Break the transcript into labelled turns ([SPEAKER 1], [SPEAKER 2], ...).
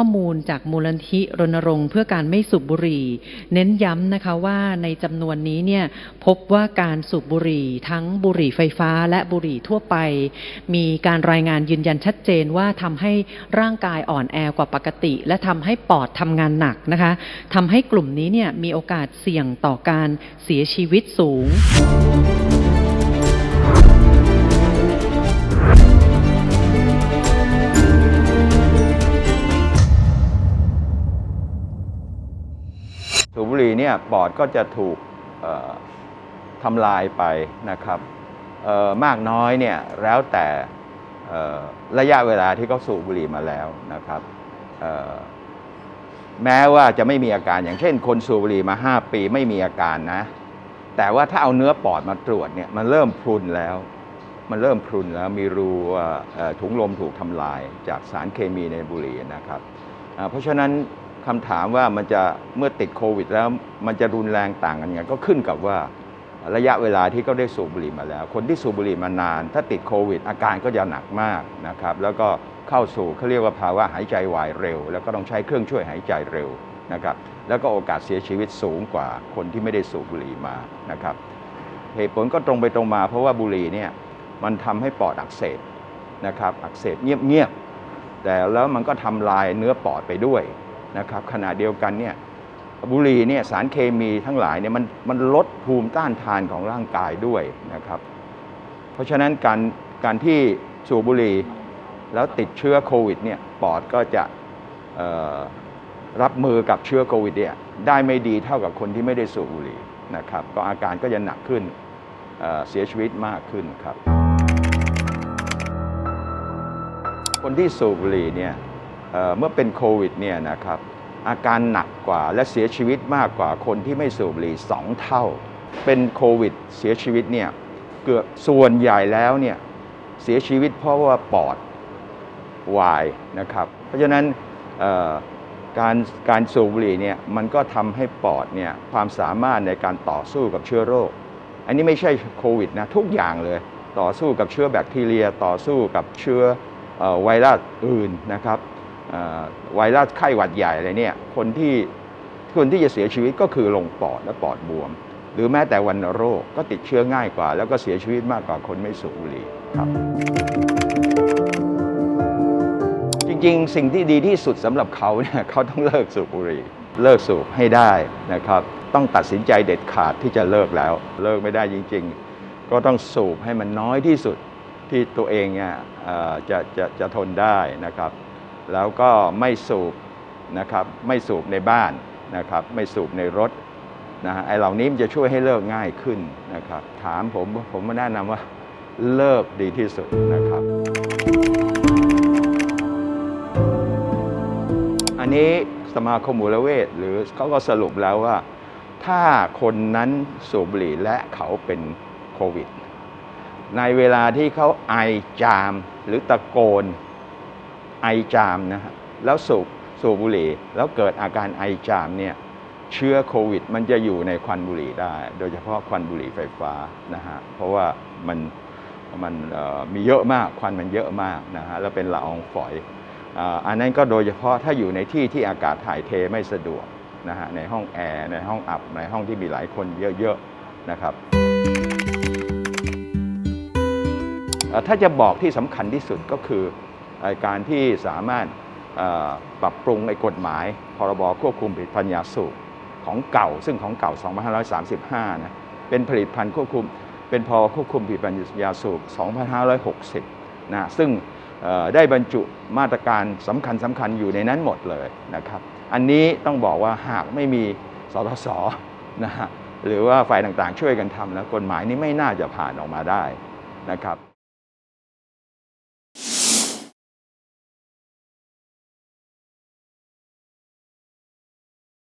[SPEAKER 1] ข้อมูลจากมูลนิธิรณรงค์เพื่อการไม่สูบบุหรี่ เน้นย้ำนะคะว่าในจำนวนนี้เนี่ยพบว่าการสูบบุหรี่ทั้งบุหรี่ไฟฟ้าและบุหรี่ทั่วไป มีการรายงานยืนยันชัดเจนว่าทำให้ร่างกายอ่อนแอกว่าปกติ และทำให้ปอดทำงานหนักนะคะทำให้กลุ่มนี้เนี่ยมีโอกาสเสี่ยงต่อการเสียชีวิตสูง
[SPEAKER 2] สูบบุหรี่เนี่ยปอดก็จะถูกทำลายไปนะครับมากน้อยเนี่ยแล้วแต่ระยะเวลาที่เขาสูบบุหรี่มาแล้วนะครับแม้ว่าจะไม่มีอาการอย่างเช่น คนสูบบุหรี่มา 5 ปีไม่มีอาการนะ แต่ว่าถ้าเอาเนื้อปอดมาตรวจเนี่ยมันเริ่มพรุนแล้ว มันเริ่มพรุนแล้วมีรูถุงลมถูกทำลายจากสารเคมีในบุหรี่นะครับเพราะฉะนั้น คำถามว่ามันจะเมื่อติดโควิด แล้วมันจะรุนแรงต่างกันยังไงก็ขึ้นกับว่าระยะเวลาที่เขาได้สูบบุหรี่มาแล้ว คนที่สูบบุหรี่มานาน ถ้าติดโควิด อาการก็จะหนักมากนะครับ แล้วก็เข้าสู่เขาเรียกว่าภาวะหายใจวายเร็ว แล้วก็ต้องใช้เครื่องช่วยหายใจเร็วนะครับ แล้วก็โอกาสเสียชีวิตสูงกว่าคนที่ไม่ได้สูบบุหรี่มานะครับ เหตุผลก็ตรงไปตรงมา เพราะว่าบุหรี่เนี่ยมันทำให้ปอดอักเสบนะครับ อักเสบเงียบๆแต่แล้วมันก็ทำลายเนื้อปอดไปด้วย นะครับขณะเดียวกันเนี่ยบุหรี่เนี่ยสารเคมีทั้งหลายเนี่ยมันมันลดภูมิต้านทานของร่างกายด้วยนะครับ เพราะฉะนั้นการการที่สูบบุหรี่แล้วติดเชื้อโควิดเนี่ยปอดก็จะรับมือกับเชื้อโควิดเนี่ยได้ไม่ดีเท่ากับคนที่ไม่ได้สูบบุหรี่นะครับ ก็อาการก็จะหนักขึ้นเเสียชีวิตมากขึ้นครับ คนที่สูบบุหรี่เนี่ย เเมื่อเป็นโควิดเนี่ยนะครับอาการหนักกว่าและเสียชีวิตมากกว่าคนที่ไม่สูบบุหรี่สองเท่า เป็นโควิดเสียชีวิตเนี่ยเกือบส่วนใหญ่แล้วเนี่ยเสียชีวิตเพราะว่าปอดวายนะครับ เพราะฉะนั้นการการสูบบุหรี่เนี่ยมันก็ทำให้ปอดเนี่ยความสามารถในการต่อสู้กับเชื้อโรค อันนี้ไม่ใช่โควิดนะทุกอย่างเลยต่อสู้กับเชื้อแบคทีเรีย ต่อสู้กับเชื้ออไวรัสอื่นนะครับ ไวรัสไข้หวัดใหญ่อะไรเนี่ยคนที่คนที่จะเสียชีวิตก็คือลงปอดและปอดบวม หรือแม้แต่วัณโรคก็ติดเชื้อง่ายกว่า แล้วก็เสียชีวิตมากกว่าคนไม่สูบบุหรี่ครับ จริงๆ สิ่งที่ดีที่สุดสำหรับเขาเนี่ยเขาต้องเลิกสูบบุหรี่เลิกสูบให้ได้นะครับ ต้องตัดสินใจเด็ดขาดที่จะเลิกแล้ว เลิกไม่ได้จริง ๆ ก็ต้องสูบให้มันน้อยที่สุดที่ตัวเองเนี่ยจะจะจะทนได้นะครับ แล้วก็ไม่สูบนะครับไม่สูบในบ้านนะครับไม่สูบในรถนะฮะไอเหล่านี้มันจะช่วยให้เลิกง่ายขึ้นนะครับถามผมผมมาแนะนำว่าเลิกดีที่สุดนะครับ อันนี้สมาคมมูลเวชหรือเขาก็สรุปแล้วว่า ถ้าคนนั้นสูบบุหรี่และเขาเป็นโควิด ในเวลาที่เขาไอจามหรือตะโกน ไอจามนะฮะแล้วสูบสูบบุหรี่ แล้วเกิดอาการไอจามเนี่ยเชื้อโควิด มันจะอยู่ในควันบุหรี่ได้ โดยเฉพาะควันบุหรี่ไฟฟ้านะฮะเพราะว่ามันมันมีเยอะมากควันมันเยอะมากนะฮะแล้วเป็นละอองฝอยอันนั้นก็โดยเฉพาะถ้าอยู่ในที่ที่อากาศถ่ายเทไม่สะดวกนะฮะในห้องแอร์ในห้องอับในห้องที่มีหลายคนเยอะๆนะครับถ้าจะบอกที่สำคัญที่สุดก็คือ การที่สามารถปรับปรุงไอ้กฎหมาย พรบควบคุมผลิตภัณฑ์ยาสูบของเก่า ซึ่งของเก่า 2535 นะ เป็นผลิตภัณฑ์ควบคุม เป็นพรควบคุมผลิตภัณฑ์ยาสูบ 2560 นะ ซึ่งได้บรรจุมาตรการสำคัญสำคัญอยู่ในนั้นหมดเลยนะครับ อันนี้ต้องบอกว่าหากไม่มีสทศนะฮะหรือว่าฝ่ายต่างๆ ช่วยกันทำแล้วกฎหมายนี้ไม่น่าจะผ่านออกมาได้นะครับ